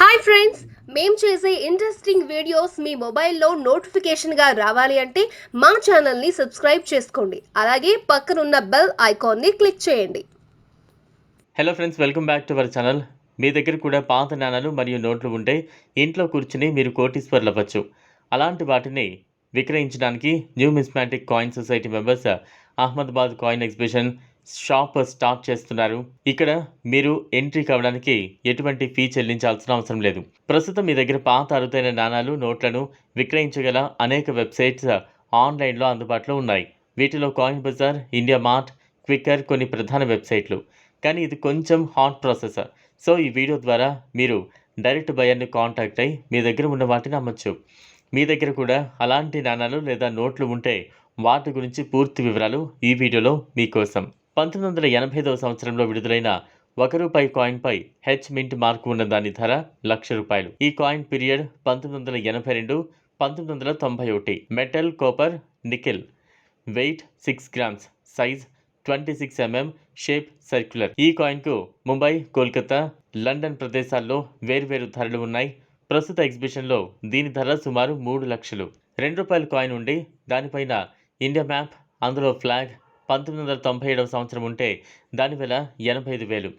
Hi friends మేము చేసే interesting videos మీ మొబైల్లో నోటిఫికేషన్గా రావాలి అంటే మా ఛానల్ని సబ్స్క్రైబ్ చేసుకోండి. అలాగే పక్కనున్న బెల్ ఐకాన్ని క్లిక్ చేయండి. Hello friends welcome back to our channel మీ దగ్గర కూడా పాత నాణాలు మరియు నోట్లు ఉంటే ఇంట్లో కూర్చుని మీరు కోటీశ్వర్లు అవ్వచ్చు. అలాంటి వాటిని విక్రయించడానికి numismatic coin society members Ahmedabad coin exhibition shop start చేస్తున్నారు. ఇక్కడ మీరు ఎంట్రీ కావడానికి ఎటువంటి ఫీ చెల్లించాల్సిన అవసరం లేదు. ప్రస్తుతం మీ దగ్గర పాత అరుదైన నాణాలు నోట్లను విక్రయించగల అనేక వెబ్సైట్స్ ఆన్లైన్లో అందుబాటులో ఉన్నాయి. వీటిలో coin bazaar India mart Quikr కొన్ని ప్రధాన వెబ్సైట్లు. కానీ ఇది కొంచెం హాట్ ప్రాసెస్ సో ఈ వీడియో ద్వారా మీరు డైరెక్ట్ బయర్ని కాంటాక్ట్ అయ్యి మీ దగ్గర ఉన్న వాటిని అమ్మచ్చు. మీ దగ్గర కూడా అలాంటి నాణాలు లేదా నోట్లు ఉంటే వాటి గురించి పూర్తి వివరాలు ఈ వీడియోలో మీకోసం. పంతొమ్మిది వందల ఎనభై ఐదవ సంవత్సరంలో విడుదలైన ఒక రూపాయి కాయిన్పై హెచ్ మింట్ మార్కు ఉన్న దాని ధర లక్ష రూపాయలు. ఈ కాయిన్ పీరియడ్ పంతొమ్మిది వందల ఎనభై రెండు పంతొమ్మిది వందల తొంభై ఒకటి. Metal copper nickel weight six grams. Size twenty six mm. Shape circular. ఈ కాయిన్కు ముంబై కోల్కతా లండన్ ప్రదేశాల్లో వేర్వేరు ధరలు ఉన్నాయి. ప్రస్తుత ఎగ్జిబిషన్లో దీని ధర సుమారు మూడు లక్షలు. రెండు రూపాయల కాయిన్ ఉండి దానిపైన ఇండియా మ్యాప్ అందులో ఫ్లాగ్ పంతొమ్మిది వందల తొంభై ఏడవ సంవత్సరం ఉంటే దానివేల ఎనభై ఐదు వేలు.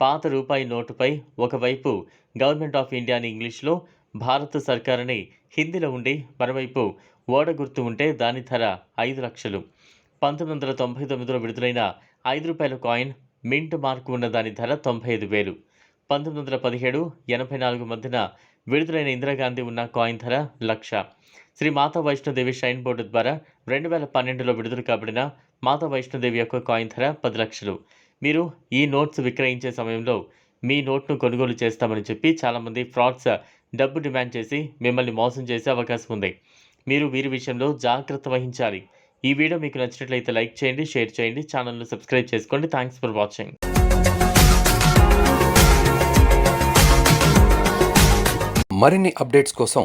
పాత రూపాయి నోటుపై ఒకవైపు గవర్నమెంట్ ఆఫ్ ఇండియా అని ఇంగ్లీష్లో భారత సర్కారని హిందీలో ఉండి మరోవైపు ఓడ గుర్తు ఉంటే దాని ధర ఐదు లక్షలు. పంతొమ్మిది వందల తొంభై తొమ్మిదిలో విడుదలైన ఐదు రూపాయల కాయిన్ మింట్ మార్కు ఉన్న దాని ధర తొంభై ఐదు వేలు. పంతొమ్మిది వందల పదిహేడు ఎనభై నాలుగు మధ్యన విడుదలైన ఇందిరాగాంధీ ఉన్న కాయిన్ ధర లక్ష. శ్రీ మాతా వైష్ణోదేవి షైన్ బోర్డు ద్వారా రెండు వేల పన్నెండులో విడుదల కాబడిన మాతా వైష్ణోదేవి యొక్క కాయిన్ ధర పది లక్షలు. మీరు ఈ నోట్స్ విక్రయించే సమయంలో మీ నోట్ను కొనుగోలు చేస్తామని చెప్పి చాలామంది ఫ్రాడ్స్ డబ్బు డిమాండ్ చేసి మిమ్మల్ని మోసం చేసే అవకాశం ఉంది. మీరు వీరి విషయంలో జాగ్రత్త వహించాలి. ఈ వీడియో మీకు నచ్చినట్లయితే లైక్ చేయండి షేర్ చేయండి ఛానల్ను సబ్స్క్రైబ్ చేసుకోండి. Thanks for watching. మరిన్ని అప్డేట్స్ కోసం